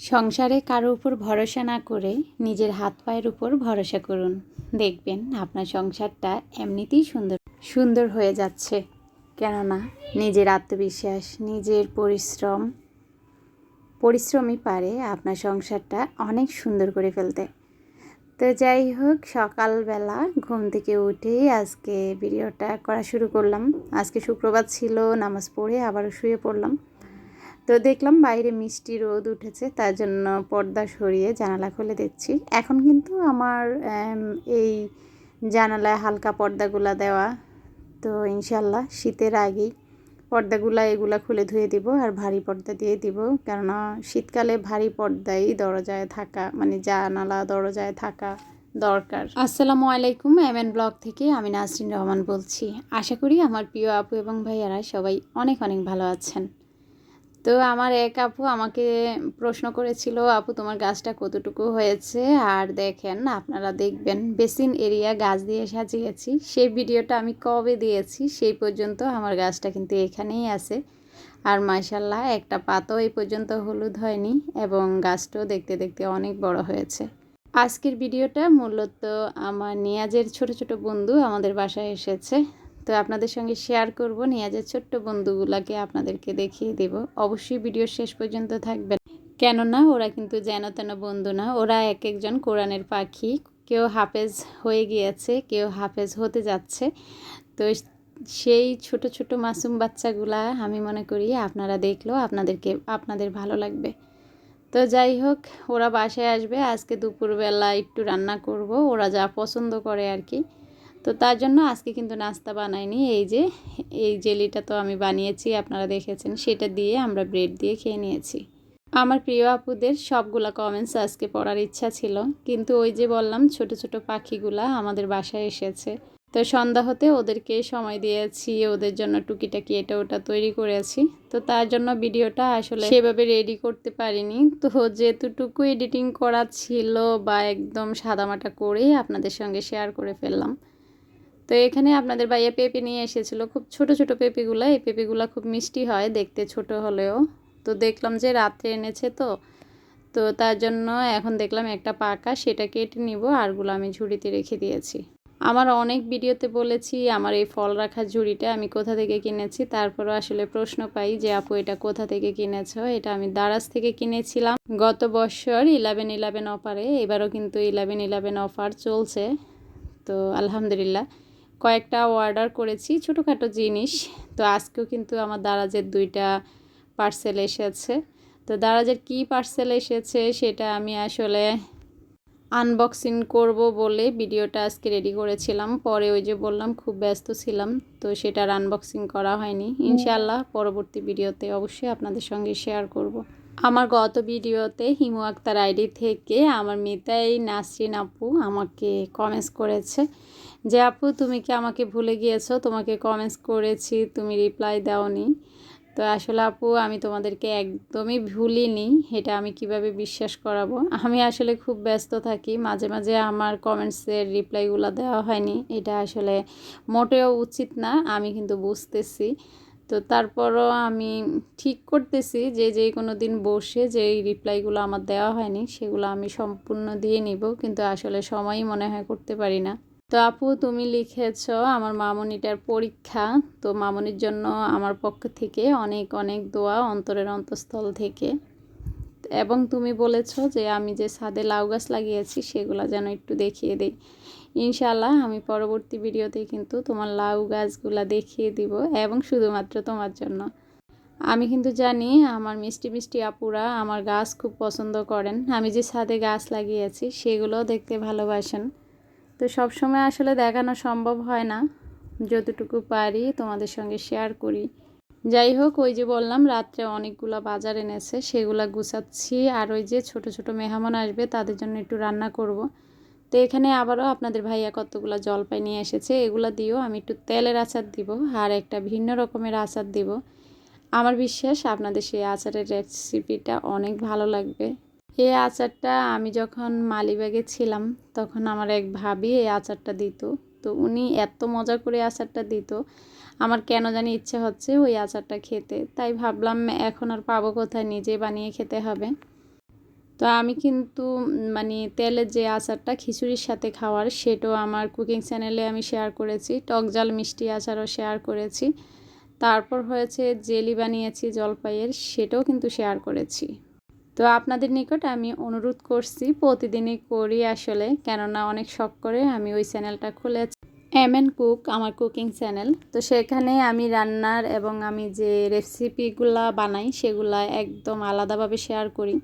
সংসারে কারও উপর ভরসা না করে নিজের হাত পায়ের উপর ভরসা করুন। দেখবেন আপনার সংসারটা এমনিতেই সুন্দর সুন্দর হয়ে যাচ্ছে। কেননা নিজের আত্মবিশ্বাস, নিজের পরিশ্রম, পরিশ্রমই পারে আপনার সংসারটা অনেক সুন্দর করে ফেলতে। তো যাই হোক, সকালবেলা ঘুম থেকে উঠেই আজকে ভিডিওটা করা শুরু করলাম। আজকে শুক্রবার ছিল, নামাজ পড়ে আবারও শুয়ে পড়লাম। তো দেখলাম বাইরে মিষ্টি রোদ উঠেছে, তার জন্য পর্দা সরিয়ে জানালা খুলে দেখছি। এখন কিন্তু আমার এই জানালায় হালকা পর্দাগুলা দেওয়া। তো ইনশাল্লাহ শীতের আগেই পর্দাগুলা এগুলা খুলে ধুয়ে দিব আর ভারী পর্দা দিয়ে দিব। কেননা শীতকালে ভারী পর্দাই দরজায় থাকা মানে জানালা দরজায় থাকা দরকার। আসসালামু আলাইকুম এম এন ব্লগ থেকে আমি নাসরিন রহমান বলছি। আশা করি আমার প্রিয় আপু এবং ভাইয়ারা সবাই অনেক অনেক ভালো আছেন। তো আমার এক আপু আমাকে প্রশ্ন করেছিল, আপু, তোমার গাছটা কতটুকু হয়েছে? আর দেখেন, আপনারা দেখবেন, বেসিন এরিয়া গাছ দিয়ে সাজিয়েছি। সেই ভিডিওটা আমি কবে দিয়েছি, সেই পর্যন্ত আমার গাছটা কিন্তু এখানেই আছে। আর মাশাল্লাহ একটা পাতাও এই পর্যন্ত হলুদ হয়নি এবং গাছটাও দেখতে দেখতে অনেক বড় হয়েছে। আজকের ভিডিওটা মূলত আমার নিয়াজের ছোট ছোট বন্ধু আমাদের বাসায় এসেছে। তো আপনাদের সঙ্গে শেয়ার করব নিয়াজের ছোট্ট বন্ধুগুলাকে আপনাদেরকে দেখিয়ে দেব। অবশ্যই ভিডিও শেষ পর্যন্ত থাকবেন। কেননা ওরা কিন্তু যেন তেন বন্ধু না, ওরা এক একজন কোরআনের পাখি। কেউ হাফেজ হয়ে গিয়েছে, কেউ হাফেজ হতে যাচ্ছে। তো সেই ছোট ছোট মাসুম বাচ্চাগুলা আমি মনে করি আপনারা দেখলেও আপনাদেরকে, আপনাদের ভালো লাগবে। তো যাই হোক, ওরা বাসায় আসবে। আজকে দুপুরবেলা একটু রান্না করব, ওরা যা পছন্দ করে আর কি। তো তার জন্য আজকে কিন্তু নাস্তা বানাইনি। এই যে, এই জেলিটা তো আমি বানিয়েছি, আপনারা দেখেছেন, সেটা দিয়ে আমরা ব্রেড দিয়ে খেয়ে নিয়েছি। আমার প্রিয় আপুদের সবগুলা কমেন্টস আজকে পড়ার ইচ্ছা ছিল, কিন্তু ওই যে বললাম, ছোট ছোট পাখিগুলা আমাদের বাসায় এসেছে। তো সন্ধ্যা হতে ওদেরকে সময় দিয়েছি, ওদের জন্য টুকিটাকি এটা ওটা তৈরি করেছি। তো তার জন্য ভিডিওটা আসলে সেভাবে রেডি করতে পারিনি। তো যেতটুকু এডিটিং করা ছিল বা একদম সাদামাটা করেই আপনাদের সঙ্গে শেয়ার করে ফেললাম। তো এখানে আপনাদের ভাইয়া পেঁপে নিয়ে এসেছিল। খুব ছোট ছোট পেঁপেগুলো। এই পেঁপেগুলো খুব মিষ্টি হয় দেখতে ছোট হলেও। তো দেখলাম যে রাত্রে এনেছে তো। তো তার জন্য এখন দেখলাম একটা পাকা, সেটা কেটে নিব। আরগুলো আমি ঝুড়িতে রেখে দিয়েছি। আমার অনেক ভিডিওতে বলেছি, আমার এই ফল রাখার ঝুড়িটা আমি কোথা থেকে কিনেছি? তারপরও আসলে প্রশ্ন পাই যে, আপু, এটা কোথা থেকে কিনেছো? এটা আমি দারাজ থেকে কিনেছিলাম। গত বছর ইলেভেন ইলেভেন অফারে এবারও কিন্তু ইলেভেন ইলেভেন অফার চলছে। তো আলহামদুলিল্লাহ। কয়েকটা অর্ডার করেছি ছোটোখাটো জিনিস। তো আজকেও কিন্তু আমার দারাজের দুইটা পার্সেল এসেছে। তো দারাজের কি পার্সেল এসেছে সেটা আমি আসলে আনবক্সিং করব বলে ভিডিওটা আজকে রেডি করেছিলাম। পরে ওই যে বললাম খুব ব্যস্ত ছিলাম তো সেটার আনবক্সিং করা হয়নি। ইনশাল্লাহ পরবর্তী ভিডিওতে অবশ্যই আপনাদের সঙ্গে শেয়ার করব। আমার গত ভিডিওতে হিমু আক্তার আইডি থেকে আমার মিতাই নাসরিন আপু আমাকে কমেন্টস করেছে। যে, আপু, তুমি কি আমাকে ভুলে গিয়েছো? তোমাকে কমেন্টস করেছি, তুমি রিপ্লাই দাওনি। তো আসলে, আপু, আমি তোমাদেরকে একদমই ভুলিনি এটা আমি কীভাবে বিশ্বাস করাবো। আমি আসলে খুব ব্যস্ত থাকি, মাঝে মাঝে আমার কমেন্টসের রিপ্লাইগুলো দেওয়া হয়নি, এটা আসলে মোটেও উচিত না, আমি কিন্তু বুঝতেছি। তো তারপরও আমি ঠিক করতেছি যে যে কোনো দিন বসে যে রিপ্লাইগুলো আমার দেওয়া হয়নি, সেগুলো আমি সম্পূর্ণ দিয়ে নিব, কিন্তু আসলে সময়ই মনে হয় করতে পারি না। তো আপু, তুমি লিখেছ আমার মামনিটার পরীক্ষা। তো মামনির জন্য আমার পক্ষ থেকে অনেক অনেক দোয়া অন্তরের অন্তঃস্থল থেকে। এবং তুমি বলেছ যে আমি যে ছাদে লাউ গাছ লাগিয়েছি, সেগুলো যেন একটু দেখিয়ে দিই। ইনশাল্লাহ আমি পরবর্তী ভিডিওতে কিন্তু তোমার লাউ গাছগুলো দেখিয়ে দিব এবং শুধুমাত্র তোমার জন্য। আমি কিন্তু জানি আমার মিষ্টি মিষ্টি আপুরা আমার গাছ খুব পছন্দ করেন। আমি যে ছাদে গাছ লাগিয়েছি, সেগুলোও দেখতে ভালোবাসেন। তো সব সময় আসলে দেখানো সম্ভব হয় না। যতটুকু পারি তোমাদের সঙ্গে শেয়ার করি। যাই হোক, ওই যে বললাম, রাত্রে অনেকগুলো বাজার এনেছে, সেগুলো গুছাচ্ছি। আর ওই যে ছোট ছোট মেহমান আসবে, তাদের জন্য একটু রান্না করব। তো এখানে আবারও আপনাদের ভাইয়া কতগুলো জলপাই নিয়ে এসেছে, এগুলো দিয়েও আমি একটু তেলের আচার দিব, আর একটা ভিন্ন রকমের আচার দিব। আমার বিশ্বাস আপনাদের সেই আচারের রেসিপিটা অনেক ভালো লাগবে। এই আচারটা আমি যখন মালিবাগে ছিলাম, তখন আমার এক ভাবি এই আচারটা দিত। তো উনি এত মজা করে আচারটা দিত, আমার কেন জানি ইচ্ছে হচ্ছে ওই আচারটা খেতে। তাই ভাবলাম এখন আর পাবো কোথায়? নিজে বানিয়ে খেতে হবে। তো আমি কিন্তু মানে তেলের যে আচারটা খিচুড়ির সাথে খাওয়ার, সেটাও আমার কুকিং চ্যানেলে আমি শেয়ার করেছি। টক জাল মিষ্টি আচারও শেয়ার করেছি। তারপর হয়েছে জেলি বানিয়েছি জলপাইয়ের, সেটাও কিন্তু শেয়ার করেছি। তো আপনাদের নিকট আমি অনুরোধ করছি প্রতিদিনই করি আসলে, কেননা অনেক শখ করে আমি ওই চ্যানেলটা খুলেছি। এম এন কুক, আমার কুকিং চ্যানেল। তো সেখানে আমি রান্নার এবং আমি যে রেসিপিগুলা বানাই, সেগুলা একদম আলাদাভাবে শেয়ার করি।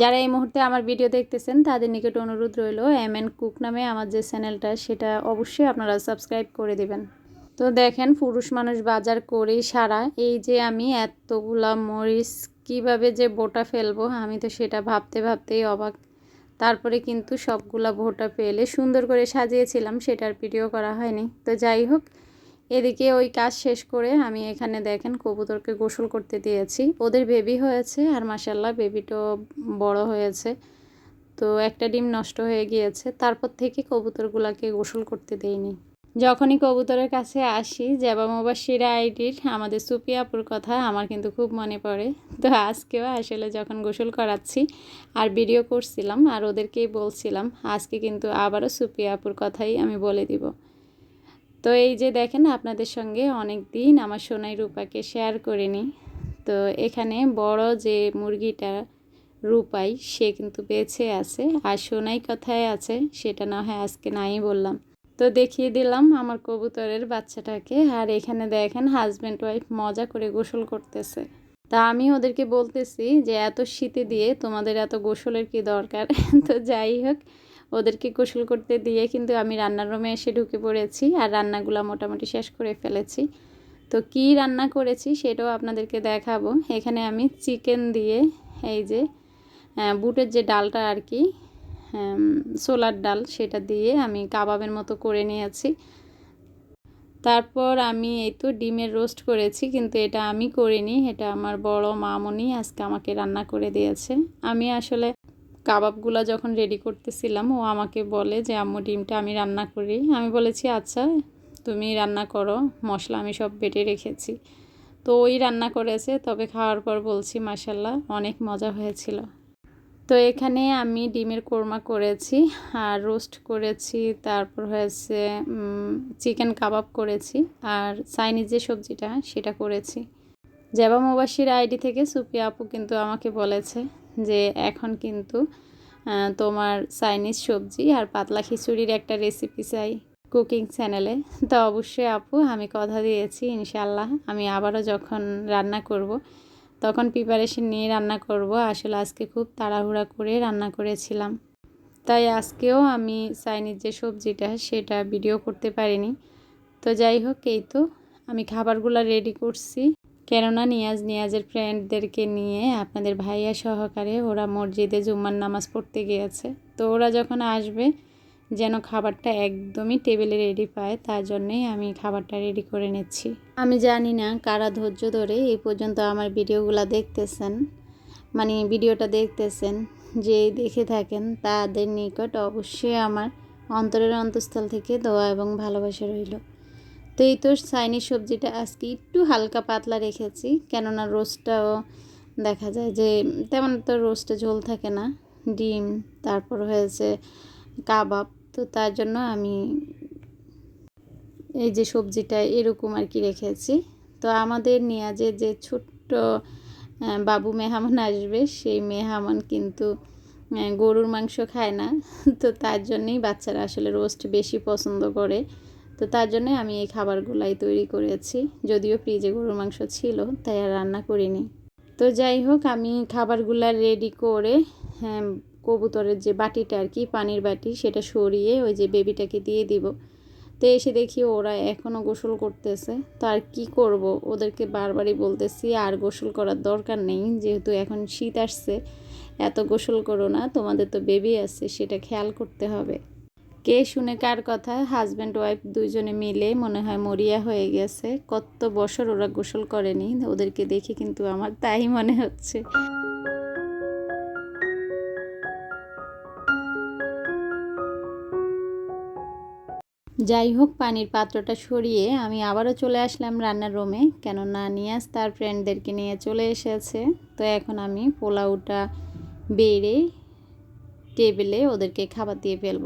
যারা এই মুহূর্তে আমার ভিডিও দেখতেছেন, তাদের নিকট অনুরোধ রইল, এম এন কুক নামে আমার যে চ্যানেলটা, সেটা অবশ্যই আপনারা সাবস্ক্রাইব করে দেবেন। তো দেখেন, পুরুষ মানুষ বাজার করেই সারা। এই যে আমি এতগুলা মরিচ কীভাবে যে বোটা ফেলব আমি তো সেটা ভাবতে ভাবতেই অবাক। তারপরে কিন্তু সবগুলা ভোটা পেলে সুন্দর করে সাজিয়েছিলাম, সেটার ভিডিও করা হয়নি। তো যাই হোক, এদিকে ওই কাজ শেষ করে আমি এখানে দেখেন কবুতরকে গোসল করতে দিয়েছি। ওদের বেবি হয়েছে আর মাসাল্লাহ বেবিটাও বড় হয়েছে। তো একটা ডিম নষ্ট হয়ে গিয়েছে, তারপর থেকে কবুতরগুলোকে গোসল করতে দেইনি। যখনই কবুতরের কাছে আসি জেবা মুবাসিরা আইডির আমাদের সুপিয়াপুর কথা আমার কিন্তু খুব মনে পড়ে। তো আজকেও আসলে যখন গোসল করাচ্ছি আর ভিডিও করছিলাম আর ওদেরকেই বলছিলাম, আজকে কিন্তু আবারও সুপিয়াপুর কথাই আমি বলে দিব। তো এই যে দেখেন আপনাদের সঙ্গে অনেক দিন আমার সোনাই রূপাকে শেয়ার করিনি। তো এখানে বড় যে মুরগিটা রূপাই, সে কিন্তু বেঁচে আছে আর সোনাই কথায় আছে সেটা না হয় আজকে নাই বললাম। তো দেখিয়ে দিলাম আমার কবুতরের বাচ্চাটাকে। আর এখানে দেখেন হাজব্যান্ড ওয়াইফ মজা করে গোসল করতেছে। তা আমি ওদেরকে বলতেছি যে, এত শীতে দিয়ে তোমাদের এত গোসলের কি দরকার? তো যাই হোক, ওদেরকে গোসল করতে দিয়ে কিন্তু আমি রান্নার রুমে এসে ঢুকে পড়েছি আর রান্নাগুলো মোটামুটি শেষ করে ফেলেছি। তো কি রান্না করেছি সেটাও আপনাদেরকে দেখাবো। এখানে আমি চিকেন দিয়ে এই যে বুটের যে ডালটা আর কি সোলার ডাল সেটা দিয়ে আমি কাবাবের মতো করে নিয়েছি। তারপর আমি এই তো ডিমের রোস্ট করেছি, কিন্তু এটা আমি করিনি, এটা আমার বড় মামনি আজকে আমাকে রান্না করে দিয়েছে। আমি আসলে কাবাবগুলো যখন রেডি করতেছিলাম, ও আমাকে বলে যে, আম্মু, ডিমটা আমি রান্না করি। আমি বলেছি আচ্ছা তুমি রান্না করো, মশলা আমি সব বেটে রেখেছি। তো ওই রান্না করেছে, তবে খাওয়ার পর বলছি মাসাল্লাহ অনেক মজা হয়েছিল। তো এখানে আমি ডিমের কোরমা করেছি, আর রোস্ট করেছি, তারপর হয়েছে চিকেন কাবাব করেছি, আর চাইনিজ যে সবজিটা সেটা করেছি। জেবা মুবাসির আইডি থেকে সুপিয়া আপু কিন্তু আমাকে বলেছে যে এখন কিন্তু তোমার চাইনিজ সবজি আর পাতলা খিচুড়ির একটা রেসিপি চাই কুকিং চ্যানেলে। তো অবশ্যই আপু, আমি কথা দিয়েছি ইনশাল্লাহ আমি আবারও যখন রান্না করব তখন প্রিপারেশন নিয়ে রান্না করব। আসলে আজকে খুব তাড়াহুড়া করে রান্না করেছিলাম। তাই আজকেও আমি চাইনিজ যে সবজিটা, সেটা ভিডিও করতে পারিনি। তো যাই হোক, এই তো আমি খাবারগুলো রেডি করছি। কেননা নিয়াজ নিয়াজের ফ্রেন্ডদেরকে নিয়ে আপনাদের ভাইয়া সহকারে ওরা মসজিদে জুম্মার নামাজ পড়তে গিয়েছে। তো ওরা যখন আসবে যেন খাবারটা একদমই টেবিলে রেডি পায়, তার জন্যেই আমি খাবারটা রেডি করে নিচ্ছি। আমি জানি না কারা ধৈর্য ধরে এই পর্যন্ত আমার ভিডিওগুলো দেখতেছেন মানে ভিডিওটা দেখতেছেন, যে দেখে থাকেন, তাদের নিকট অবশ্যই আমার অন্তরের অন্তঃস্থল থেকে দোয়া এবং ভালোবাসা রইল। তো এই তো চাইনিজ সবজিটা আজকে একটু হালকা পাতলা রেখেছি, কেননা রোস্টটাও দেখা যায় যে তেমন তো রোস্টে ঝোল থাকে না, ডিম, তারপর হয়েছে কাবাব তো তার জন্য আমি এই যে সবজিটা এরকম আর কি রেখেছি। তো আমাদের নিয়াজের যে ছোট্ট বাবু মেহমান আসবে, সেই মেহমান কিন্তু গরুর মাংস খায় না। তো তার জন্যই বাচ্চারা আসলে রোস্ট বেশি পছন্দ করে। তো তার জন্য আমি এই খাবারগুলাই তৈরি করেছি। যদিও ফ্রিজে গরুর মাংস ছিল, তাই আর রান্না করিনি। তো যাই হোক, আমি খাবারগুলা রেডি করে হ্যাঁ কবুতরের যে বাটিটা আর কি, পানির বাটি, সেটা সরিয়ে ওই যে বেবিটাকে দিয়ে দিব। তো এসে দেখি ওরা এখনও গোসল করতেছে। তো আর কী করব? ওদেরকে বারবারই বলতেছি, আর গোসল করার দরকার নেই, যেহেতু এখন শীত আসছে। এত গোসল করো না, তোমাদের তো বেবি আছে, সেটা খেয়াল করতে হবে। কে শুনে কার কথা হাজব্যান্ড ওয়াইফ দুজনে মিলে মনে হয় মরিয়া হয়ে গেছে। কত বছর ওরা গোসল করেনি, ওদেরকে দেখে কিন্তু আমার তাই মনে হচ্ছে। যাই হোক পানির পাত্রটা সরিয়ে আমি আবারও চলে আসলাম রান্নার রুমে। কেননা নিয়াজ তার ফ্রেন্ডদেরকে নিয়ে চলে এসেছে। তো এখন আমি পোলাওটা বেড়ে টেবিলে ওদেরকে খাবার দিয়ে ফেলব।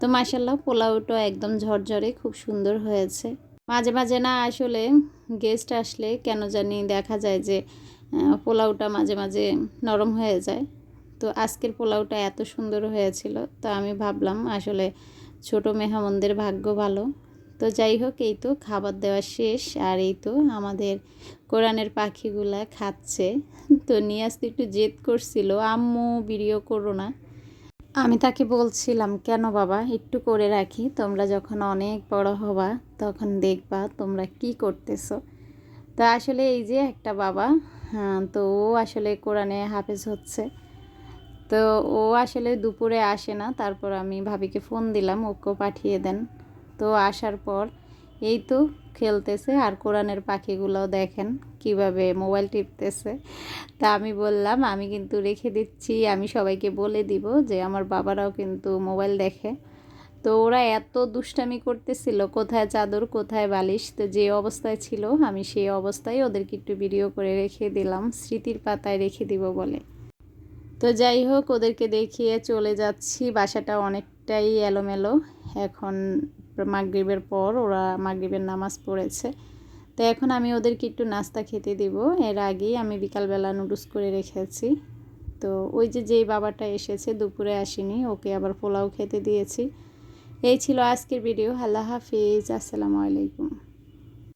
তো মাসাল্লাহ পোলাওটা একদম ঝরঝরে, খুব সুন্দর হয়েছে। মাঝে মাঝে না আসলে গেস্ট আসলে কেন জানি দেখা যায় যে পোলাওটা মাঝে মাঝে নরম হয়ে যায়। তো আজকের পোলাওটা এত সুন্দর হয়েছিল, তো আমি ভাবলাম আসলে ছোট মেহমানদের ভাগ্য ভালো। তো যাই হোক, এই তো খাবার দেওয়া শেষ আর এই তো আমাদের কোরআনের পাখিগুলা খাচ্ছে। তো নিয়ে আসতে একটু জেদ করছিল, আম্মু ভিডিও করো না। আমি তাকে বলছিলাম, কেন বাবা? একটু করে রাখি, তোমরা যখন অনেক বড় হবা, তখন দেখবা তোমরা কি করতেছো। তা আসলে এই যে একটা বাবা হ্যাঁ তো ও আসলে কোরআনে হাফেজ হচ্ছে। তো ও আসলে দুপুরে আসে না, তারপর আমি ভাবিকে ফোন দিলাম, ওকেও পাঠিয়ে দেন। তো আসার পর এই তো খেলতেছে, আর কোরআনের পাখিগুলোও দেখেন কীভাবে মোবাইল টিপতেছে। তা আমি বললাম, আমি কিন্তু রেখে দিচ্ছি, আমি সবাইকে বলে দিব যে আমার বাবারাও কিন্তু মোবাইল দেখে। তো ওরা এত দুষ্টামি করতেছিল, কোথায় চাদর, কোথায় বালিশ, তো যে অবস্থায় ছিল, আমি সেই অবস্থায় ওদেরকে একটু ভিডিও করে রেখে দিলাম, স্মৃতির পাতায় রেখে দিব বলে। তো যাই হোক, ওদেরকে দেখিয়ে চলে যাচ্ছি। বাসাটা অনেকটাই এলোমেলো। এখন মাগরিবের পর ওরা মাগরিবের নামাজ পড়েছে। তো এখন আমি ওদেরকে একটু নাস্তা খেতে দিব। এর আগেই আমি বিকালবেলা নুডলস করে রেখেছি। তো ওই যে যেই বাবাটা এসেছে, দুপুরে আসেনি, ওকে আবার পোলাও খেতে দিয়েছি। এই ছিল আজকের ভিডিও। আল্লাহ হাফিজ। আসসালামু আলাইকুম।